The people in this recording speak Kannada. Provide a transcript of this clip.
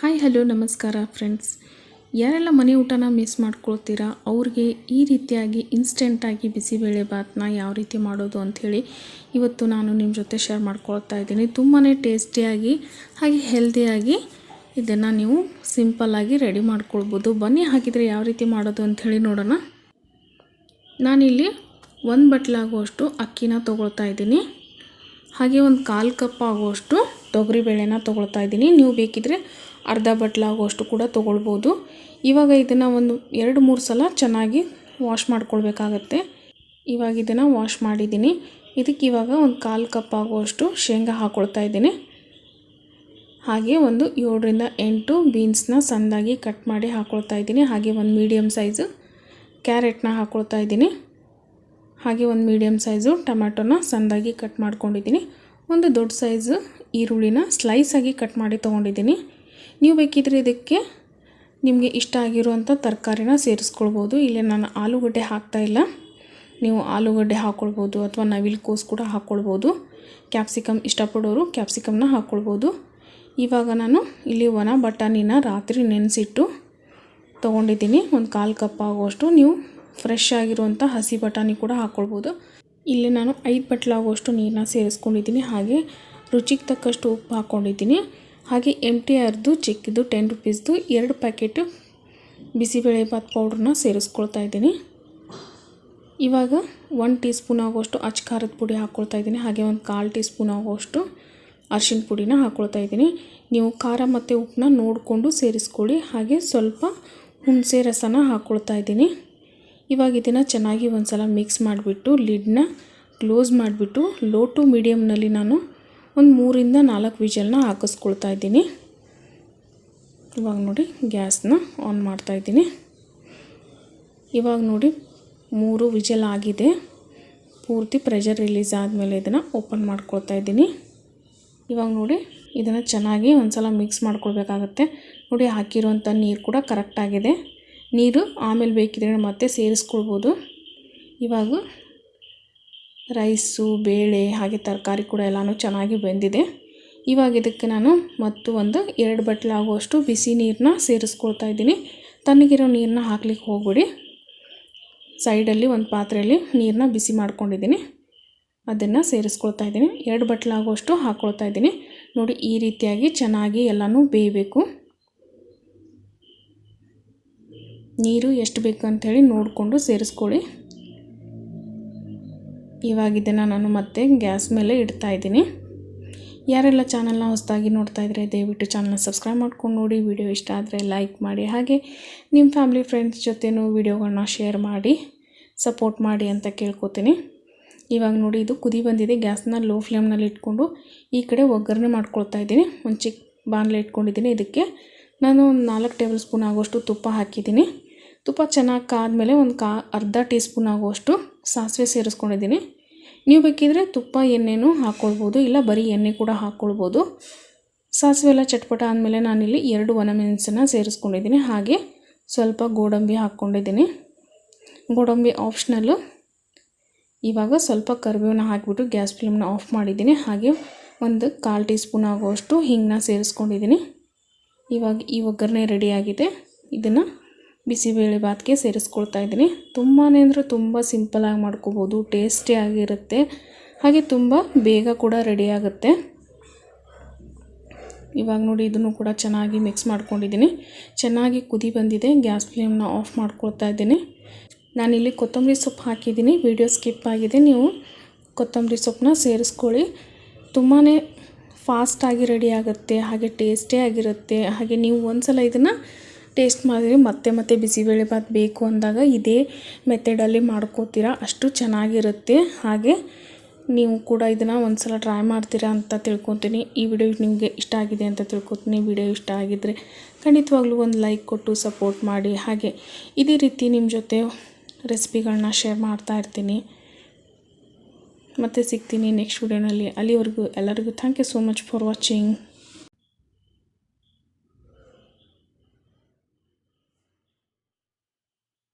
ಹಾಯ್ ಹಲೋ ನಮಸ್ಕಾರ ಫ್ರೆಂಡ್ಸ್ ಯಾರೆಲ್ಲ ಮನೆ ಊಟನ ಮಿಸ್ ಮಾಡ್ಕೊಳ್ತೀರಾ, ಅವ್ರಿಗೆ ಈ ರೀತಿಯಾಗಿ ಇನ್ಸ್ಟೆಂಟಾಗಿ ಬಿಸಿಬೇಳೆ ಭಾತ್ನ ಯಾವ ರೀತಿ ಮಾಡೋದು ಅಂಥೇಳಿ ಇವತ್ತು ನಾನು ನಿಮ್ಮ ಜೊತೆ ಶೇರ್ ಮಾಡ್ಕೊಳ್ತಾ ಇದ್ದೀನಿ. ತುಂಬಾ ಟೇಸ್ಟಿಯಾಗಿ ಹಾಗೆ ಹೆಲ್ದಿಯಾಗಿ ಇದನ್ನು ನೀವು ಸಿಂಪಲ್ಲಾಗಿ ರೆಡಿ ಮಾಡ್ಕೊಳ್ಬೋದು. ಬನ್ನಿ ಹಾಕಿದರೆ ಯಾವ ರೀತಿ ಮಾಡೋದು ಅಂಥೇಳಿ ನೋಡೋಣ. ನಾನಿಲ್ಲಿ ಒಂದು ಬಟ್ಲಾಗುವಷ್ಟು ಅಕ್ಕಿನ ತೊಗೊಳ್ತಾ ಇದ್ದೀನಿ. ಹಾಗೆ ಒಂದು ಕಾಲು ಕಪ್ ಆಗುವಷ್ಟು ತೊಗರಿಬೇಳೆನ ತೊಗೊಳ್ತಾ ಇದ್ದೀನಿ. ನೀವು ಬೇಕಿದ್ರೆ ಅರ್ಧ ಬಟ್ಲಾಗುವಷ್ಟು ಕೂಡ ತೊಗೊಳ್ಬೋದು. ಇವಾಗ ಇದನ್ನು ಒಂದು ಎರಡು, ಮೂರು ಸಲ ಚೆನ್ನಾಗಿ ವಾಶ್ ಮಾಡ್ಕೊಳ್ಬೇಕಾಗತ್ತೆ. ಇವಾಗ ಇದನ್ನು ವಾಶ್ ಮಾಡಿದ್ದೀನಿ. ಇದಕ್ಕೆ ಇವಾಗ ಒಂದು ಕಾಲು ಕಪ್ ಆಗುವಷ್ಟು ಶೇಂಗಾ ಹಾಕ್ಕೊಳ್ತಾ ಇದ್ದೀನಿ. ಹಾಗೆ ಒಂದು ಏಳರಿಂದ ಎಂಟು ಬೀನ್ಸ್ನ ಸಣ್ಣದಾಗಿ ಕಟ್ ಮಾಡಿ ಹಾಕ್ಕೊಳ್ತಾ ಇದ್ದೀನಿ. ಹಾಗೆ ಒಂದು ಮೀಡಿಯಮ್ ಸೈಜು ಕ್ಯಾರೆಟ್ನ ಹಾಕ್ಕೊಳ್ತಾ ಇದ್ದೀನಿ. ಹಾಗೆ ಒಂದು ಮೀಡಿಯಮ್ ಸೈಜು ಟೊಮ್ಯಾಟೊನ ಸಣ್ಣದಾಗಿ ಕಟ್ ಮಾಡ್ಕೊಂಡಿದ್ದೀನಿ. ಒಂದು ದೊಡ್ಡ ಸೈಜು ಈರುಳ್ಳಿನ ಸ್ಲೈಸಾಗಿ ಕಟ್ ಮಾಡಿ ತೊಗೊಂಡಿದ್ದೀನಿ. ನೀವು ಬೇಕಿದ್ರೆ ಇದಕ್ಕೆ ನಿಮಗೆ ಇಷ್ಟ ಆಗಿರುವಂಥ ತರಕಾರಿನ ಸೇರಿಸ್ಕೊಳ್ಬೋದು. ಇಲ್ಲಿ ನಾನು ಆಲೂಗಡ್ಡೆ ಹಾಕ್ತಾಯಿಲ್ಲ ನೀವು ಆಲೂಗಡ್ಡೆ ಹಾಕ್ಕೊಳ್ಬೋದು ಅಥವಾ ನವಿಲು ಕೂಡ ಹಾಕ್ಕೊಳ್ಬೋದು ಕ್ಯಾಪ್ಸಿಕಮ್ ಇಷ್ಟಪಡೋರು ಕ್ಯಾಪ್ಸಿಕಮ್ನ ಹಾಕ್ಕೊಳ್ಬೋದು ಇವಾಗ ನಾನು ಇಲ್ಲಿ ಒಣ ಬಟಾಣಿನ ರಾತ್ರಿ ನೆನೆಸಿಟ್ಟು ತೊಗೊಂಡಿದ್ದೀನಿ. ಒಂದು ಕಾಲು ಕಪ್ ಆಗುವಷ್ಟು ನೀವು ಫ್ರೆಶ್ ಆಗಿರುವಂಥ ಹಸಿ ಬಟಾಣಿ ಕೂಡ ಹಾಕ್ಕೊಳ್ಬೋದು ಇಲ್ಲಿ ನಾನು ಐದು ಬಟ್ಲಾಗುವಷ್ಟು ನೀರನ್ನ ಸೇರಿಸ್ಕೊಂಡಿದ್ದೀನಿ. ಹಾಗೆ ರುಚಿಗೆ ತಕ್ಕಷ್ಟು ಉಪ್ಪು ಹಾಕ್ಕೊಂಡಿದ್ದೀನಿ. ಹಾಗೆ ಎಂ ಟಿ ಆರ್ದು ಚಿಕ್ಕದು ಟೆನ್ ರುಪೀಸ್ದು ಎರಡು ಪ್ಯಾಕೆಟು ಬಿಸಿಬೇಳೆಭಾತ್ ಪೌಡ್ರನ್ನ ಸೇರಿಸ್ಕೊಳ್ತಾ ಇದ್ದೀನಿ. ಇವಾಗ ಒನ್ ಟೀ ಸ್ಪೂನ್ ಆಗುವಷ್ಟು ಅಚ್ಚ ಖಾರದ ಪುಡಿ ಹಾಕ್ಕೊಳ್ತಾ ಇದ್ದೀನಿ. ಹಾಗೆ ಒಂದು ಕಾಲು ಟೀ ಸ್ಪೂನ್ ಆಗುವಷ್ಟು ಅರಿಶಿನ ಪುಡಿನ ಹಾಕ್ಕೊಳ್ತಾ ಇದ್ದೀನಿ. ನೀವು ಖಾರ ಮತ್ತು ಉಪ್ಪನ್ನ ನೋಡಿಕೊಂಡು ಸೇರಿಸ್ಕೊಳ್ಳಿ. ಹಾಗೆ ಸ್ವಲ್ಪ ಹುಣಸೆ ರಸನ ಹಾಕ್ಕೊಳ್ತಾ ಇದ್ದೀನಿ. ಇವಾಗ ಇದನ್ನು ಚೆನ್ನಾಗಿ ಒಂದು ಸಲ ಮಿಕ್ಸ್ ಮಾಡಿಬಿಟ್ಟು ಲಿಡ್ನ ಕ್ಲೋಸ್ ಮಾಡಿಬಿಟ್ಟು ಲೋ ಟು ಮೀಡಿಯಮ್ನಲ್ಲಿ ನಾನು ಒಂದು ಮೂರಿಂದ ನಾಲ್ಕು ವಿಜಲ್ನ ಹಾಕಿಸ್ಕೊಳ್ತಾ ಇದ್ದೀನಿ. ಇವಾಗ ನೋಡಿ ಗ್ಯಾಸ್ನ ಆನ್ ಮಾಡ್ತಾಯಿದ್ದೀನಿ ಇವಾಗ ನೋಡಿ ಮೂರು ವಿಜಲ್ ಆಗಿದೆ. ಪೂರ್ತಿ ಪ್ರೆಷರ್ ರಿಲೀಸ್ ಆದಮೇಲೆ ಇದನ್ನು ಓಪನ್ ಮಾಡ್ಕೊಳ್ತಾ ಇದ್ದೀನಿ. ಇವಾಗ ನೋಡಿ ಇದನ್ನು ಚೆನ್ನಾಗಿ ಒಂದು ಸಲ ಮಿಕ್ಸ್ ಮಾಡ್ಕೊಳ್ಬೇಕಾಗತ್ತೆ. ನೋಡಿ ಹಾಕಿರುವಂಥ ನೀರು ಕೂಡ ಕರೆಕ್ಟಾಗಿದೆ ನೀರು ಆಮೇಲೆ ಬೇಕಿದ್ರೆ ಮತ್ತೆ ಸೇರಿಸ್ಕೊಳ್ಬೋದು. ಇವಾಗ ರೈಸು, ಬೇಳೆ, ಹಾಗೆ ತರಕಾರಿ ಕೂಡ ಎಲ್ಲನೂ ಚೆನ್ನಾಗಿ ಬೆಂದಿದೆ. ಇವಾಗ ಇದಕ್ಕೆ ನಾನು ಮತ್ತು ಒಂದು ಎರಡು ಬಟ್ಲು ಆಗುವಷ್ಟು ಬಿಸಿ ನೀರನ್ನ ಸೇರಿಸ್ಕೊಳ್ತಾ ಇದ್ದೀನಿ. ತಣ್ಣಗಿರೋ ನೀರನ್ನ ಹಾಕ್ಲಿಕ್ಕೆ ಹೋಗ್ಬಿಡಿ. ಸೈಡಲ್ಲಿ ಒಂದು ಪಾತ್ರೆಯಲ್ಲಿ ನೀರನ್ನ ಬಿಸಿ ಮಾಡ್ಕೊಂಡಿದ್ದೀನಿ. ಅದನ್ನು ಸೇರಿಸ್ಕೊಳ್ತಾ ಇದ್ದೀನಿ. ಎರಡು ಬಟ್ಲಾಗುವಷ್ಟು ಹಾಕ್ಕೊಳ್ತಾ ಇದ್ದೀನಿ. ನೋಡಿ, ಈ ರೀತಿಯಾಗಿ ಚೆನ್ನಾಗಿ ಎಲ್ಲನೂ ಬೇಯಬೇಕು. ನೀರು ಎಷ್ಟು ಬೇಕು ಅಂಥೇಳಿ ನೋಡಿಕೊಂಡು ಸೇರಿಸ್ಕೊಳ್ಳಿ. ಇವಾಗ ಇದನ್ನು ನಾನು ಮತ್ತೆ ಗ್ಯಾಸ್ ಮೇಲೆ ಇಡ್ತಾ ಇದ್ದೀನಿ. ಯಾರೆಲ್ಲ ಚಾನಲ್ನ ಹೊಸದಾಗಿ ನೋಡ್ತಾ ಇದ್ದರೆ ದಯವಿಟ್ಟು ಚಾನಲ್ನ ಸಬ್ಸ್ಕ್ರೈಬ್ ಮಾಡ್ಕೊಂಡು ನೋಡಿ. ವಿಡಿಯೋ ಇಷ್ಟ ಆದರೆ ಲೈಕ್ ಮಾಡಿ. ಹಾಗೆ ನಿಮ್ಮ ಫ್ಯಾಮಿಲಿ ಫ್ರೆಂಡ್ಸ್ ಜೊತೆನೂ ವಿಡಿಯೋಗಳನ್ನ ಶೇರ್ ಮಾಡಿ ಸಪೋರ್ಟ್ ಮಾಡಿ ಅಂತ ಕೇಳ್ಕೊತೀನಿ. ಇವಾಗ ನೋಡಿ, ಇದು ಕುದಿ ಬಂದಿದೆ. ಗ್ಯಾಸ್ನ ಲೋ ಫ್ಲೇಮ್ನಲ್ಲಿ ಇಟ್ಕೊಂಡು ಈ ಕಡೆ ಒಗ್ಗರಣೆ ಮಾಡ್ಕೊಳ್ತಾ ಇದ್ದೀನಿ. ಒಂದು ಚಿಕ್ಕ ಬಾಣಲೆ ಇಟ್ಕೊಂಡಿದ್ದೀನಿ. ಇದಕ್ಕೆ ನಾನು ಒಂದು ನಾಲ್ಕು ಟೇಬಲ್ ಸ್ಪೂನ್ ಆಗೋಷ್ಟು ತುಪ್ಪ ಹಾಕಿದ್ದೀನಿ. ತುಪ್ಪ ಚೆನ್ನಾಗಿ ಕಾದ್ಮೇಲೆ ಒಂದು ಕಾ, ಅರ್ಧ ಟೀ ಸ್ಪೂನ್ ಆಗುವಷ್ಟು ಸಾಸಿವೆ ಸೇರಿಸ್ಕೊಂಡಿದ್ದೀನಿ. ನೀವು ಬೇಕಿದ್ರೆ ತುಪ್ಪ, ಎಣ್ಣೆನೂ ಹಾಕ್ಕೊಳ್ಬೋದು ಇಲ್ಲ ಬರೀ ಎಣ್ಣೆ ಕೂಡ ಹಾಕ್ಕೊಳ್ಬೋದು ಸಾಸಿವೆ ಎಲ್ಲ ಚಟ್ಪಟ ಆದಮೇಲೆ ನಾನಿಲ್ಲಿ ಎರಡು ಒಣಮೆಣಸನ್ನು ಸೇರಿಸ್ಕೊಂಡಿದ್ದೀನಿ. ಹಾಗೆ ಸ್ವಲ್ಪ ಗೋಡಂಬಿ ಹಾಕ್ಕೊಂಡಿದ್ದೀನಿ. ಗೋಡಂಬಿ ಆಪ್ಷನಲ್ಲು ಇವಾಗ ಸ್ವಲ್ಪ ಕರಿಬೇವನ್ನ ಹಾಕಿಬಿಟ್ಟು ಗ್ಯಾಸ್ ಫ್ಲೇಮ್ನ ಆಫ್ ಮಾಡಿದ್ದೀನಿ. ಹಾಗೆ ಒಂದು ಕಾಲು ಟೀ ಸ್ಪೂನ್ ಆಗುವಷ್ಟು ಹಿಂಗನ್ನ ಸೇರಿಸ್ಕೊಂಡಿದ್ದೀನಿ. ಇವಾಗ ಈ ಒಗ್ಗರಣೆ ರೆಡಿಯಾಗಿದೆ ಇದನ್ನು ಬಿಸಿಬೇಳೆ ಭಾತ್ಗೆ ಸೇರಿಸ್ಕೊಳ್ತಾ ಇದ್ದೀನಿ. ತುಂಬಾ ಅಂದರೆ ತುಂಬ ಸಿಂಪಲಾಗಿ ಮಾಡ್ಕೋಬೋದು ಟೇಸ್ಟಿಯಾಗಿರುತ್ತೆ ಹಾಗೆ ತುಂಬ ಬೇಗ ಕೂಡ ರೆಡಿ ಆಗುತ್ತೆ. ಇವಾಗ ನೋಡಿ ಇದನ್ನು ಕೂಡ ಚೆನ್ನಾಗಿ ಮಿಕ್ಸ್ ಮಾಡ್ಕೊಂಡಿದ್ದೀನಿ. ಚೆನ್ನಾಗಿ ಕುದಿ ಬಂದಿದೆ, ಗ್ಯಾಸ್ ಫ್ಲೇಮ್ನ ಆಫ್ ಮಾಡ್ಕೊಳ್ತಾ ಇದ್ದೀನಿ. ನಾನಿಲ್ಲಿ ಕೊತ್ತಂಬರಿ ಸೊಪ್ಪು ಹಾಕಿದ್ದೀನಿ ವಿಡಿಯೋ ಸ್ಕಿಪ್ ಆಗಿದೆ. ನೀವು ಕೊತ್ತಂಬರಿ ಸೊಪ್ಪನ್ನ ಸೇರಿಸ್ಕೊಳ್ಳಿ. ತುಂಬಾ ಫಾಸ್ಟಾಗಿ ರೆಡಿ ಆಗುತ್ತೆ, ಹಾಗೆ ಟೇಸ್ಟೇ ಆಗಿರುತ್ತೆ. ಹಾಗೆ ನೀವು ಒಂದು ಸಲ ಇದನ್ನು ಟೇಸ್ಟ್ ಮಾಡಿದ್ರೆ ಮತ್ತೆ ಮತ್ತೆ ಬಿಸಿಬೇಳೆಭಾತ್ ಬೇಕು ಅಂದಾಗ ಇದೇ ಮೆಥಡಲ್ಲಿ ಮಾಡ್ಕೋತೀರಾ. ಅಷ್ಟು ಚೆನ್ನಾಗಿರುತ್ತೆ. ಹಾಗೆ ನೀವು ಕೂಡ ಇದನ್ನು ಒಂದು ಸಲ ಟ್ರೈ ಮಾಡ್ತೀರಾ ಅಂತ ತಿಳ್ಕೊತೀನಿ. ಈ ವಿಡಿಯೋ ನಿಮಗೆ ಇಷ್ಟ ಆಗಿದೆ ಅಂತ ತಿಳ್ಕೊತೀನಿ. ವಿಡಿಯೋ ಇಷ್ಟ ಆಗಿದ್ದರೆ ಖಂಡಿತವಾಗ್ಲೂ ಒಂದು ಲೈಕ್ ಕೊಟ್ಟು ಸಪೋರ್ಟ್ ಮಾಡಿ. ಹಾಗೆ ಇದೇ ರೀತಿ ನಿಮ್ಮ ಜೊತೆ ರೆಸಿಪಿಗಳನ್ನ ಶೇರ್ ಮಾಡ್ತಾ ಇರ್ತೀನಿ. ಮತ್ತೆ ಸಿಗ್ತೀನಿ ನೆಕ್ಸ್ಟ್ ವಿಡಿಯೋನಲ್ಲಿ ಅಲ್ಲಿವರೆಗೂ ಎಲ್ಲರಿಗೂ thank you so much for watching